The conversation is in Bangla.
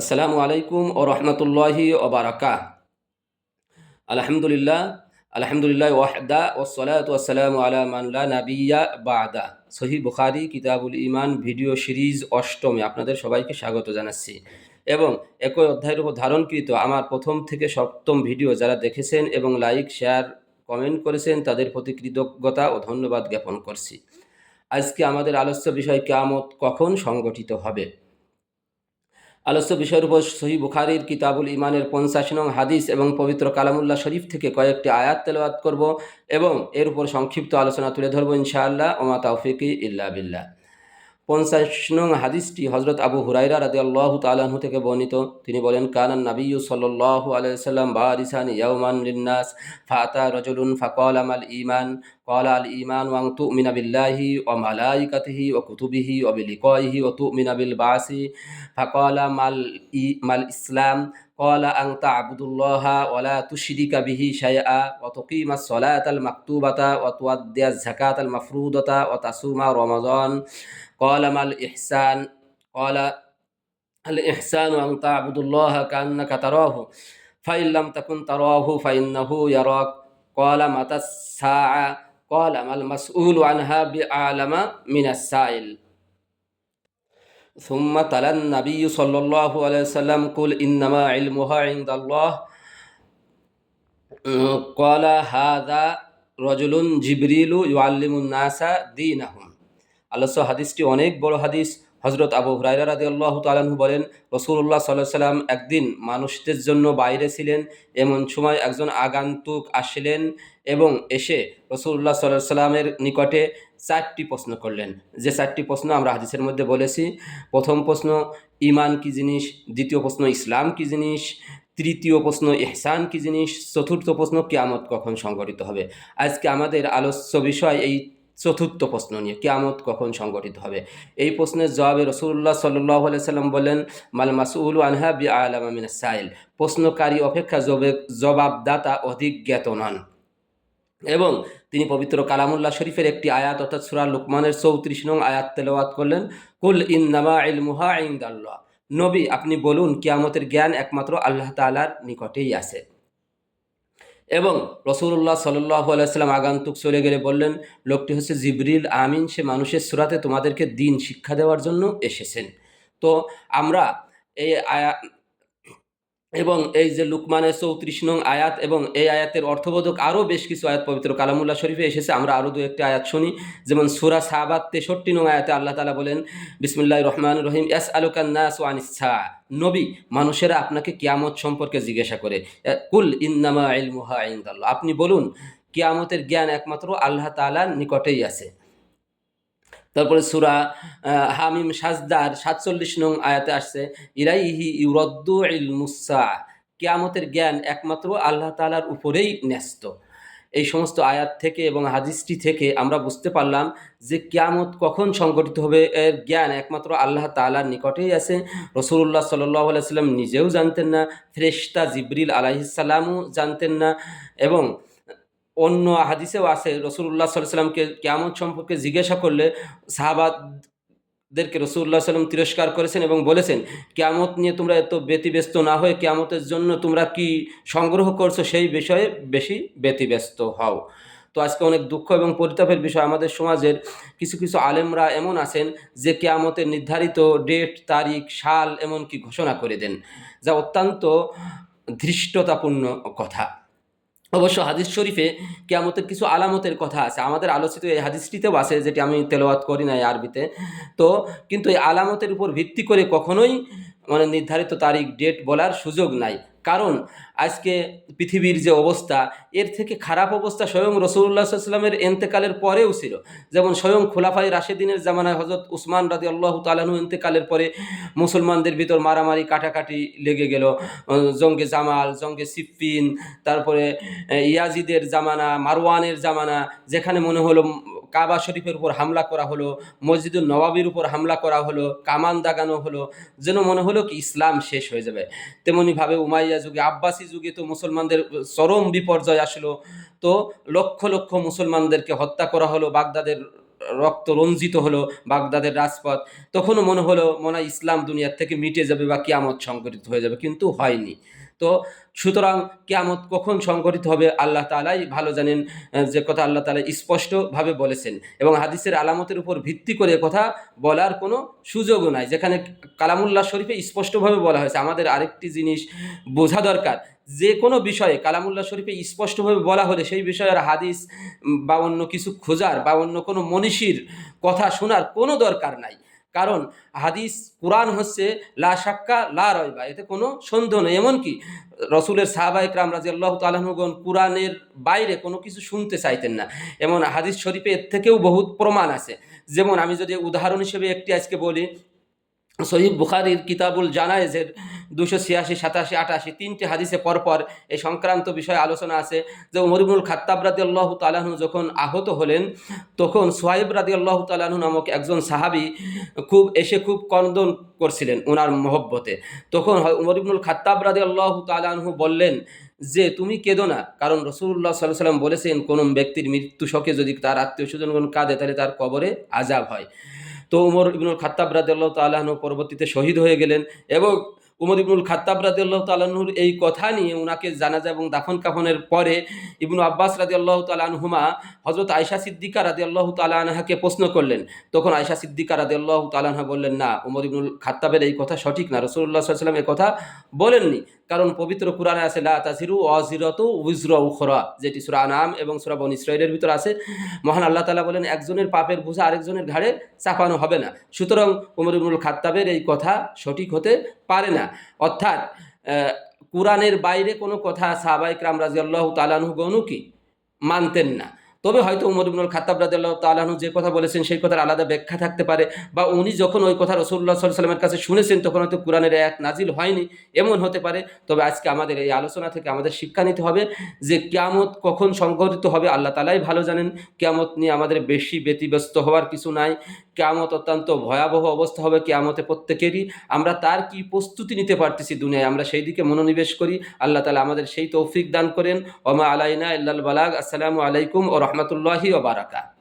আসসালামু আলাইকুম ও রহমতুল্লাহি ওবারাকা আলহামদুলিল্লাহ আলহামদুলিল্লাহ ওয়াহদা ওসলাত ওয়াসালাম আলা মানলা নাবিয়া বাদা। সহি বুখারি, কিতাবুল ইমান ভিডিও সিরিজ অষ্টমে আপনাদের সবাইকে স্বাগত জানাচ্ছি। এবং একই অধ্যায়ের উপর ধারণকৃত আমার প্রথম থেকে সপ্তম ভিডিও যারা দেখেছেন এবং লাইক, শেয়ার, কমেন্ট করেছেন, তাদের প্রতি কৃতজ্ঞতা ও ধন্যবাদ জ্ঞাপন করছি। আজকে আমাদের আলোচ্য বিষয় কেয়ামত কখন সংগঠিত হবে? আলোচ্য বিষয়ের উপর সহি বুখারির কিতাবুল ইমানের পঞ্চাশ নং হাদিস এবং পবিত্র কালামুল্লাহ শরীফ থেকে কয়েকটি আয়াত তেলাওয়াত করব এবং এর উপর সংক্ষিপ্ত আলোচনা তুলে ধরবো ইনশাআল্লাহ। ওমা তাওফিকি ইল্লা বিল্লাহ। পঞ্চাশ নং হাদিসটি হজরত আবু হুরাইরা রাদি আল্লাহ তালাহু থেকে বর্ণিত। তিনি বলেন, কানান নাবিউ সাল্লাহ আলাইসাল্লাম বারিসান ইয়াউমান লিন্নাস ফাতা রজলুন ফাকল আমাল ইমান قال الإيمان وأن تؤمن بالله وملائكته وكتبه وبلقائه وتؤمن بالبعث فقال ما الإي- ما الإسلام قال أن تعبد الله ولا تشرك به شيئا وتقيم الصلاة المكتوبة وتؤدي الزكاة المفروضة وتصوم رمضان قال ما الإحسان قال الإحسان أن تعبد الله كأنك تراه فإن لم تكن تراه فإنه يراك قال متى الساعة قال ما المسؤول عنها بأعلم من السائل ثم تلا النبي صلى الله عليه وسلم قل إنما علمها عند الله قال هذا رجل جبريل يعلم الناس دينهم আল্লাহ হাদিসটি অনেক বড় হাদিস হজরত আবু হুরাইরা রাদি আল্লাহ তালাহু বলেন রসুল্লাহ সাল্লাহ সাল্লাম একদিন মানুষদের জন্য বাইরে ছিলেন, এমন সময় একজন আগন্তুক আসলেন এবং এসে রসুল্লাহ সাল্লাহ সাল্লামের নিকটে চারটি প্রশ্ন করলেন। যে চারটি প্রশ্ন আমরা হাদিসের মধ্যে বলেছি, প্রথম প্রশ্ন ইমান কি জিনিস? দ্বিতীয় প্রশ্ন, ইসলাম কি জিনিস? তৃতীয় প্রশ্ন এহসান কি জিনিস? চতুর্থ প্রশ্ন, কিয়ামত কখন সংগঠিত হবে? আজকে আমাদের আলোচ্য বিষয় এই চতুর্থ প্রশ্ন নিয়ে কিয়ামত কখন সংগঠিত হবে? এই প্রশ্নের জবাবে রসুল্লাহ সাল্লাহ সাল্লাম বলেন মাল মাসুল আনহা বি আলামিন সাইল। প্রশ্নকারী অপেক্ষা জবে- জবাবদাতা অধিক জ্ঞাত নন এবং তিনি পবিত্র কালামুল্লাহ শরীফের একটি আয়াত অর্থাৎ সুরা লুকমানের চৌত্রিশ নং আয়াত তেলাওয়াত করলেন, কুল ইন্নামা ইলমুহা ইনদাল্লাহ। নবী, আপনি বলুন, কিয়ামতের জ্ঞান একমাত্র আল্লাহ তাআলার নিকটেই আছে। এবং রসুল্লাহ সাল্লাহ আলাইসাল্লাম আগান্তুক চলে গেলে বললেন, লোকটি হচ্ছে জিবরিল আমিন, সে মানুষের সুরাতে তোমাদেরকে দিন শিক্ষা দেওয়ার জন্য এসেছেন। তো আমরা এই এবং এই যে লুকমানের চৌত্রিশ নং আয়াত এবং এই আয়াতের অর্থবোধক আরও বেশ কিছু আয়াত পবিত্র কালামুল্লাহ শরীফে এসেছে। আমরা আরও দু একটি আয়াত শুনি। যেমন সুরা সাহাবাত তেষট্টি নং আয়াতে আল্লাহ তালা বলেন বিসমুল্লাহ রহমান রহিম ইয়াস আলুকান্নাস ওয়ানিসা নবী, মানুষেরা আপনাকে কিয়ামত সম্পর্কে জিজ্ঞাসা করে কুল ইন্নামা ইলমুহা ইনদাল্লাহ। আপনি বলুন, কিয়ামতের জ্ঞান একমাত্র আল্লাহ তাআলার নিকটেই আছে। তারপরে সুরা হামিম সাজদার সাতচল্লিশ নং আয়াতে আসছে ইরাইহি ইউরদ্দু ইলমুসা কেয়ামতের জ্ঞান একমাত্র আল্লাহ তাআলার উপরেই ন্যস্ত। এই সমস্ত আয়াত থেকে এবং হাদিসটি থেকে আমরা বুঝতে পারলাম যে কিয়ামত কখন সংগঠিত হবে, এর জ্ঞান একমাত্র আল্লাহ তাআলার নিকটেই আছে। রসুল্লাহ সাল্লাহ আলাইসাল্লাম নিজেও জানতেন না, ফ্রেশতা জিবরিল আলাইসাল্লামও জানতেন না এবং অন্য হাদিসেও আছে, রসুল্লাহ সাল্লামকে কেমন সম্পর্কে জিজ্ঞাসা করলে সাহাবাদেরকে রসুল্লাহ সাল্লাম তিরস্কার করেছেন এবং বলেছেন, কেয়ামত নিয়ে তোমরা এত ব্যতিব্যস্ত না হয়ে কেয়ামতের জন্য তোমরা কি সংগ্রহ করছ সেই বিষয়ে বেশি ব্যতিব্যস্ত হও। তো আজকে অনেক দুঃখ এবং পরিতাপের বিষয় আমাদের সমাজের। কিছু কিছু আলেমরা এমন আছেন যে কেয়ামতের নির্ধারিত ডেট, তারিখ, সাল এমনকি ঘোষণা করে দেন, যা অত্যন্ত ধৃষ্টতাপূর্ণ কথা। অবশ্য হাদিস শরীফে কেয়ামতের কিছু আলামতের কথা আছে। আমাদের আলোচিত এই হাদিসটিতেও আছে যেটি আমি তেলাওয়াত করি নাই আরবিতে। তো কিন্তু এই আলামতের উপর ভিত্তি করে কখনোই মানে নির্ধারিত তারিখ ডেট বলার সুযোগ নাই। কারণ আজকে পৃথিবীর যে অবস্থা, এর থেকে খারাপ অবস্থা স্বয়ং রসুল্লাহ সাল্লামের এন্তেকালের পরেও ছিল। যেমন স্বয়ং খোলাফাই রাশেদিনের জামানায় হজরত উসমান রাজি আল্লাহ তালানু এন্তেকালের পরে মুসলমানদের ভিতর মারামারি, কাটাকাটি লেগে গেল। জঙ্গে জামাল, জঙ্গে সিফিন তারপরে ইয়াজিদের জামানা, মারওয়ানের জামানা, যেখানে মনে হলো কাবা শরীফের উপর হামলা করা হলো, মসজিদুল নবাবির উপর হামলা করা হলো, কামান দাগানো হলো, যেন মনে হলো কি ইসলাম শেষ হয়ে যাবে। তেমনিভাবে উমাইয়া যুগে, আব্বাসী যুগে তো মুসলমানদের চরম বিপর্যয় আসলো। তো লক্ষ লক্ষ মুসলমানদেরকে হত্যা করা হলো, বাগদাদের রক্ত রঞ্জিত হলো, বাগদাদের রাজপথ। তখনও মনে হলো, মনে ইসলাম দুনিয়ার থেকে মিটে যাবে বা কিয়ামত সংগঠিত হয়ে যাবে, কিন্তু হয়নি। তো সুতরাং কিয়ামত কখন সংগঠিত হবে আল্লাহ তালাই ভালো জানেন যে কথা আল্লাহ তালা স্পষ্টভাবে বলেছেন এবং হাদিসের আলামতের উপর ভিত্তি করে কথা বলার কোনো সুযোগও নাই। যেখানে কালামুল্লাহ শরীফে স্পষ্টভাবে বলা হয়েছে, আমাদের আরেকটি জিনিস বোঝা দরকার, যে কোনো বিষয়ে কালামুল্লাহ শরীফে স্পষ্টভাবে বলা হলে সেই বিষয়ের হাদিস বা অন্য কিছু খোঁজার বা অন্য কোনো মনীষীর কথা শোনার কোনো দরকার নাই। কারণ হাদিস, কোরআন হচ্ছে লা সাক্কা লা রয়বা এতে কোনো সন্দেহ নেই। এমনকি রসুলের সাহাবাহিক রাম রাজি আল্লাহ তালাহগণ কোরআনের বাইরে কোনো কিছু শুনতে চাইতেন না। এমন হাদিস শরীফে এর থেকেও বহুত প্রমাণ আছে। যেমন আমি যদি উদাহরণ হিসেবে একটি আজকে বলি সহিব বুখারির কিতাবুল জানায়েজের দুশো ছিয়াশি, সাতাশি, আটাশি তিনটি হাদিসে পরপর এই সংক্রান্ত বিষয়ে আলোচনা আছে যে উমরিবুল খাত্তাব রাদি আল্লাহ তালাহু যখন আহত হলেন, তখন সোহাইব রাদি আল্লাহ তালাহু নামক একজন সাহাবি খুব এসে খুব কন্দন করছিলেন ওনার মহব্বতে। তখন উমরিবুল খাত্তাব রাদি আল্লাহ তালাহু বললেন যে, তুমি কেঁদো না, কারণ রসুল্লাহ সাল্লাহ সাল্লাম বলেছেন, কোন ব্যক্তির মৃত্যু শোকে যদি তার আত্মীয় স্বজনগণ কাঁদে, তাহলে তার কবরে আজাব হয়। তো উমর ইবনুল খাত্তাব আল্লাহ তাল্লাহন পরবর্তীতে শহীদ হয়ে গেলেন এবং উমর ইবনুল খাত্তাব রাদিয়াল্লাহু তাআলাহুর এই কথা নিয়ে ওনাকে জানাজা এবং দাফন কাফনের পরে ইবনু আব্বাস রাদিয়াল্লাহু তাআলাহুমা হযরত আয়েশা সিদ্দিকা রাদিয়াল্লাহু তাআলা আনহাকে প্রশ্ন করলেন। তখন আয়েশা সিদ্দিকা রাদিয়াল্লাহু আল্লাহ আনহা বললেন, না, উমর ইবনুল খাত্তাবের এই কথা সঠিক না। আলাইহি ওয়াসাল্লাম এই কথা বলেননি। কারণ পবিত্র কোরআনে আছে, লা তাজিরু ওয়াজিরাতু উজরা উখরা যেটি সূরা আনাম এবং সূরা বনী ইসরাঈলের ভিতর আছে। মহান আল্লাহ তালা বলেন, একজনের পাপের বোঝা আরেকজনের ঘাড়ে চাপানো হবে না। সুতরাং উমর ইবনুল খাত্তাবের এই কথা সঠিক হতে পারে না। অর্থাৎ কোরআনের বাইরে কোনো কথা সাহাবাইক রাম রাজি আল্লাহ তালানহু গনু কি? মানতেন না। তবে হয়তো উমর ইবনুল খাত্তাব রাদিয়াল্লাহু তাআলাহু যে কথা বলেছেন সেই কথার আলাদা ব্যাখ্যা থাকতে পারে বা উনি যখন ওই কথা রসুল্লাহ সাল্লামের কাছে শুনেছেন তখন হয়তো কোরআনের এক নাজিল হয়নি। এমন হতে পারে। তবে আজকে আমাদের এই আলোচনা থেকে আমাদের শিক্ষা নিতে হবে যে কিয়ামত কখন সংঘটিত হবে আল্লাহ তালাই ভালো জানেন। কিয়ামত নিয়ে আমাদের বেশি ব্যতিব্যস্ত হওয়ার কিছু নাই। কিয়ামত অত্যন্ত ভয়াবহ অবস্থা হবে, কেয়ামতে প্রত্যেকেরই। আমরা তার কি প্রস্তুতি নিতে পারতেছি দুনিয়ায়? আমরা সেই দিকে মনোনিবেশ করি। আল্লাহ তালা আমাদের সেই তৌফিক দান করেন। ওমা আলাইনা ইল্লাল বালাগ। আসসালামু আলাইকুম ও রহমতুল্লাহি ও বারাকা